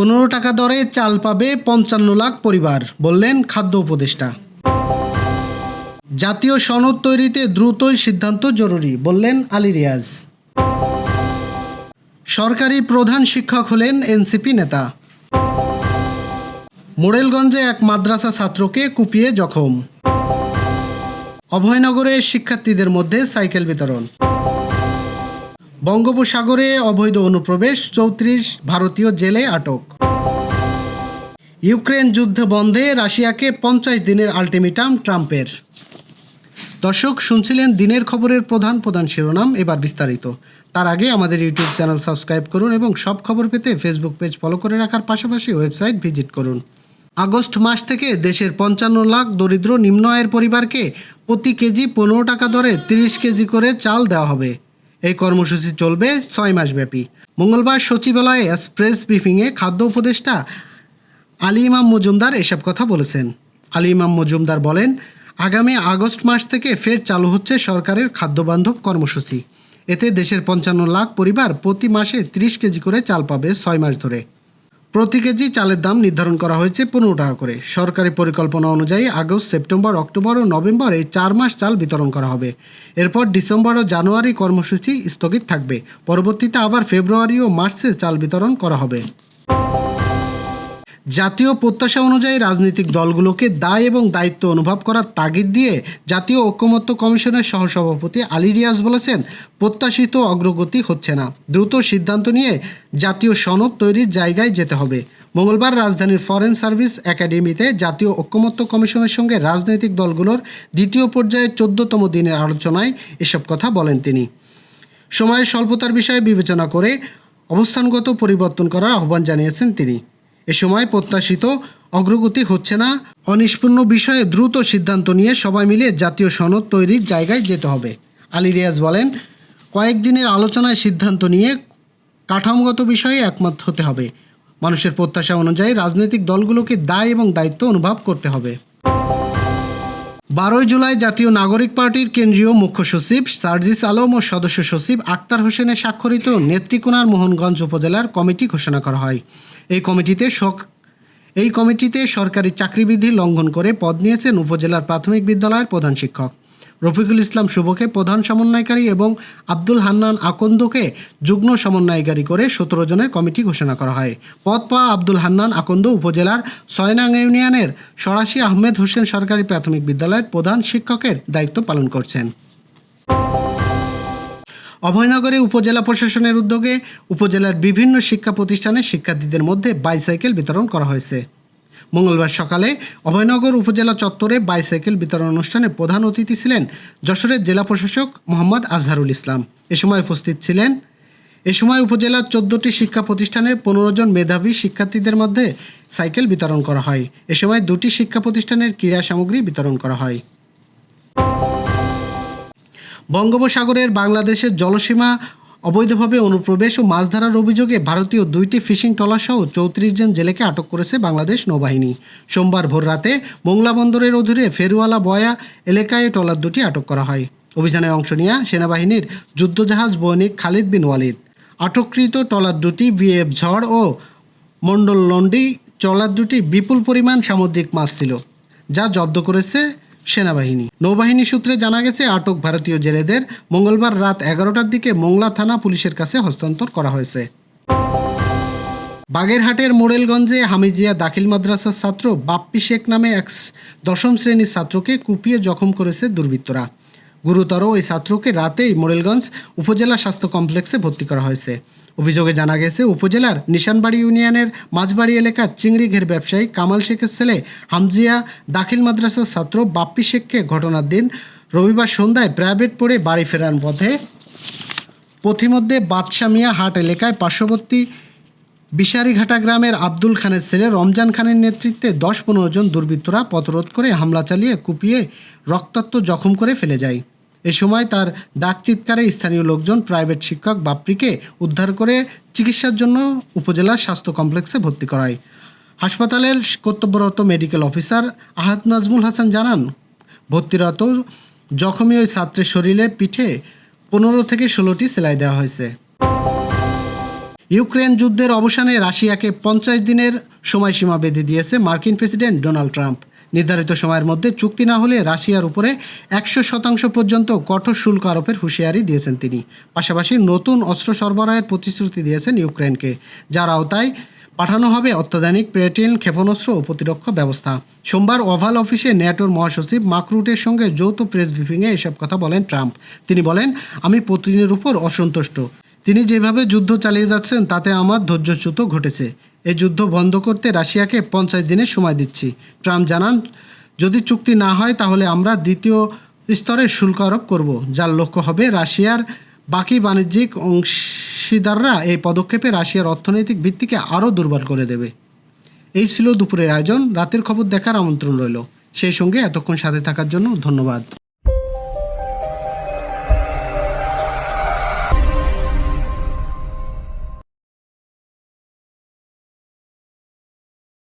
পনেরো টাকা দরে চাল পাবে পঞ্চান্ন লাখ পরিবার, বললেন খাদ্য উপদেষ্টা। জাতীয় সনদ তৈরিতে দ্রুতই সিদ্ধান্ত জরুরি, বললেন আলী রিয়াজ। সরকারি প্রধান শিক্ষক হলেন এনসিপি নেতা। মোড়েলগঞ্জে এক মাদ্রাসা ছাত্রকে কুপিয়ে জখম। অভয়নগরে শিক্ষার্থীদের মধ্যে সাইকেল বিতরণ। বঙ্গোপসাগরে অবৈধ অনুপ্রবেশ, চৌত্রিশ ভারতীয় জেলে আটক। ইউক্রেন যুদ্ধ বন্ধে রাশিয়াকে পঞ্চাশ দিনের আলটিমেটাম ট্রাম্পের। দর্শক, শুনছিলেন দিনের খবরের প্রধান প্রধান শিরোনাম, এবার বিস্তারিত। তার আগে আমাদের ইউটিউব চ্যানেল সাবস্ক্রাইব করুন এবং সব খবর পেতে ফেসবুক পেজ ফলো করে রাখার পাশাপাশি ওয়েবসাইট ভিজিট করুন। আগস্ট মাস থেকে দেশের পঞ্চান্ন লাখ দরিদ্র নিম্ন আয়ের পরিবারকে প্রতি কেজি পনেরো টাকা দরে তিরিশ কেজি করে চাল দেওয়া হবে। এই কর্মসূচি চলবে ছয় মাসব্যাপী মঙ্গলবার সচিবালয়ে প্রেস ব্রিফিংয়ে খাদ্য উপদেষ্টা আলী ইমাম মজুমদার এসব কথা বলেছেন। আলী ইমাম মজুমদার বলেন, আগামী আগস্ট মাস থেকে ফের চালু হচ্ছে সরকারের খাদ্যবান্ধব কর্মসূচি। এতে দেশের পঞ্চান্ন লাখ পরিবার প্রতি মাসে তিরিশ কেজি করে চাল পাবে ছয় মাস ধরে। প্রতি কেজি চালের দাম নির্ধারণ করা হয়েছে পনেরো টাকা করে। সরকারি পরিকল্পনা অনুযায়ী আগস্ট, সেপ্টেম্বর, অক্টোবর ও নভেম্বর এই চার মাস চাল বিতরণ করা হবে। এরপর ডিসেম্বর ও জানুয়ারি কর্মসূচি স্থগিত থাকবে। পরবর্তীতে আবার ফেব্রুয়ারি ও মার্চে চাল বিতরণ করা হবে। জাতীয় প্রত্যাশা অনুযায়ী রাজনৈতিক দলগুলোকে দায় এবং দায়িত্ব অনুভব করার তাগিদ দিয়ে জাতীয় ঐক্যমত্য কমিশনের সহসভাপতি আলী রিয়াজ বলেছেন, প্রত্যাশিত অগ্রগতি হচ্ছে না। দ্রুত সিদ্ধান্ত নিয়ে জাতীয় সনদ তৈরির জায়গায় যেতে হবে। মঙ্গলবার রাজধানীর ফরেন সার্ভিস একাডেমিতে জাতীয় ঐক্যমত্য কমিশনের সঙ্গে রাজনৈতিক দলগুলোর দ্বিতীয় পর্যায়ে চোদ্দতম দিনের আলোচনায় এসব কথা বলেন তিনি। সময়ের স্বল্পতার বিষয়ে বিবেচনা করে অবস্থানগত পরিবর্তন করার আহ্বান জানিয়েছেন তিনি। এ সময় প্রত্যাশিত অগ্রগতি হচ্ছে না। অনিষ্পূর্ণ বিষয়ে দ্রুত সিদ্ধান্ত নিয়ে সবাই মিলে জাতীয় সনদ তৈরির জায়গায় যেতে হবে। আলী রিয়াজ বলেন, কয়েকদিনের আলোচনায় সিদ্ধান্ত নিয়ে কাঠামোগত বিষয়ে একমত হতে হবে। মানুষের প্রত্যাশা অনুযায়ী রাজনৈতিক দলগুলোকে দায় এবং দায়িত্ব অনুভব করতে হবে। বারোই জুলাই জাতীয় নাগরিক পার্টির কেন্দ্রীয় মুখ্য সচিব, সার্জিস আলম ও সদস্য সচিব আক্তার হোসেনের স্বাক্ষরিত নেত্রীকোনার মোহনগঞ্জ উপজেলার কমিটি ঘোষণা করা হয়। এই কমিটিতে এই কমিটিতে সরকারি চাকরিবিধি লঙ্ঘন করে পদ নিয়েছেন উপজেলার প্রাথমিক বিদ্যালয়ের প্রধান শিক্ষক। রফিকুল ইসলাম শুভকে প্রধান সমন্বয়কারী এবং আব্দুল হান্নান আকন্দকে যুগ্ম সমন্বয়কারী করে সতেরো জনের কমিটি ঘোষণা করা হয়। পদ পাওয়া আব্দুল হান্নান আকন্দ উপজেলার সয়নাং ইউনিয়নের সরাসি আহমেদ হোসেন সরকারি প্রাথমিক বিদ্যালয়ের প্রধান শিক্ষকের দায়িত্ব পালন করছেন। অভয়নগরে উপজেলা প্রশাসনের উদ্যোগে উপজেলার বিভিন্ন শিক্ষা প্রতিষ্ঠানে শিক্ষার্থীদের মধ্যে বাইসাইকেল বিতরণ করা হয়েছে। মঙ্গলবার সকালে অভয়নগর উপজেলা চত্বরে বাইসাইকেল বিতরণ অনুষ্ঠানে প্রধান অতিথি ছিলেন যশোরের জেলা প্রশাসক মোহাম্মদ আজহারুল ইসলাম। এ সময় উপস্থিত ছিলেন এ সময় উপজেলার চোদ্দটি শিক্ষা প্রতিষ্ঠানের পনেরো জন মেধাবী শিক্ষার্থীদের মধ্যে সাইকেল বিতরণ করা হয়। এ সময় দুটি শিক্ষা প্রতিষ্ঠানের ক্রীড়া সামগ্রী বিতরণ করা হয়। বঙ্গোপসাগরের বাংলাদেশের জলসীমা অবৈধভাবে অনুপ্রবেশ ও মাছ ধরার অভিযোগে ভারতীয় দুইটি ফিশিং ট্রলারসহ চৌত্রিশ জন জেলেকে আটক করেছে বাংলাদেশ নৌবাহিনী। সোমবার ভোররাতে মোংলা বন্দরের অধীনে ফেরুয়ালা বয়া এলাকায় ট্রলার দুটি আটক করা হয়। অভিযানে অংশ নেওয়া সেনাবাহিনীর যুদ্ধজাহাজ বৈনিক খালিদ বিন ওয়ালিদ। আটককৃত ট্রলার দুটি বিএফ ঝড় ও মণ্ডল লন্ডি ট্রলার দুটি বিপুল পরিমাণ সামুদ্রিক মাছ ছিল, যা জব্দ করেছে সেনাবাহিনী। নৌবাহিনী সূত্রে জানা গেছে, আটক ভারতীয় জেলেদের মঙ্গলবার রাত এগারোটার দিকে মোংলা থানা পুলিশের কাছে হস্তান্তর করা হয়েছে। বাগেরহাটের মোড়েলগঞ্জে হামিজিয়া দাখিল মাদ্রাসার ছাত্র বাপ্পি শেখ নামে এক দশম শ্রেণির ছাত্রকে কুপিয়ে জখম করেছে দুর্বৃত্তরা। গুরুতর ওই ছাত্রকে রাতেই মোড়েলগঞ্জ উপজেলা স্বাস্থ্য কমপ্লেক্সে ভর্তি করা হয়েছে। অভিযোগে জানা গেছে, উপজেলার নিশানবাড়ি ইউনিয়নের মাঝবাড়ি এলাকার চিংড়িঘের ব্যবসায়ী কামাল শেখের ছেলে হামজিয়া দাখিল মাদ্রাসার ছাত্র বাপ্পি শেখকে ঘটনার দিন রবিবার সন্ধ্যায় প্রাইভেট পড়ে বাড়ি ফেরার পথে পথিমধ্যে বাদশা মিয়া হাট এলাকায় পার্শ্ববর্তী বিশারিঘাটা গ্রামের আব্দুল খানের ছেলে রমজান খানের নেতৃত্বে দশ পনেরো জন দুর্বৃত্তরা পথরোধ করে হামলা চালিয়ে কুপিয়ে রক্তাক্ত জখম করে ফেলে যায়। এ সময় তার ডাক চিৎকারে স্থানীয় লোকজন প্রাইভেট শিক্ষক বাপ্রিকে উদ্ধার করে চিকিৎসার জন্য উপজেলা স্বাস্থ্য কমপ্লেক্সে ভর্তি করায়। হাসপাতালের কর্তব্যরত মেডিকেল অফিসার আহাদ নাজমুল হাসান জানান, ভর্তিরত জখমী ওই ছাত্রের শরীরে পিঠে পনেরো থেকে ষোলোটি সেলাই দেওয়া হয়েছে। ইউক্রেন যুদ্ধের অবসানে রাশিয়াকে পঞ্চাশ দিনের সময়সীমা বেঁধে দিয়েছে মার্কিন প্রেসিডেন্ট ডোনাল্ড ট্রাম্প। নির্ধারিত সময়ের মধ্যে চুক্তি না হলে রাশিয়ার উপরে একশো শতাংশ পর্যন্ত কঠোর শুল্ক আরোপের হুঁশিয়ারি দিয়েছেন তিনি। পাশাপাশি নতুন অস্ত্র সরবরাহের প্রতিশ্রুতি দিয়েছেন ইউক্রেনকে যার আওতায় পাঠানো হবে অত্যাধুনিক প্রেটিন ক্ষেপণাস্ত্র ও প্রতিরক্ষা ব্যবস্থা। সোমবার ওভাল অফিসে ন্যাটোর মহাসচিব মাকরুটের সঙ্গে যৌথ প্রেস ব্রিফিংয়ে এসব কথা বলেন ট্রাম্প। তিনি বলেন, আমি পুতিনের উপর অসন্তুষ্ট। তিনি যেভাবে যুদ্ধ চালিয়ে যাচ্ছেন, তাতে আমার ধৈর্যচ্যুত ঘটেছে। এই যুদ্ধ বন্ধ করতে রাশিয়াকে পঞ্চাশ দিনের সময় দিচ্ছি। ট্রাম্প জানান, যদি চুক্তি না হয়, তাহলে আমরা দ্বিতীয় স্তরে শুল্ক আরোপ করব, যার লক্ষ্য হবে রাশিয়ার বাকি বাণিজ্যিক অংশীদাররা এই পদক্ষেপে রাশিয়ার অর্থনৈতিক ভিত্তিকে আরও দুর্বল করে দেবে। এই ছিল দুপুরের আয়োজন। রাতের খবর দেখার আমন্ত্রণ রইল। সেই সঙ্গে এতক্ষণ সাথে থাকার জন্য ধন্যবাদ।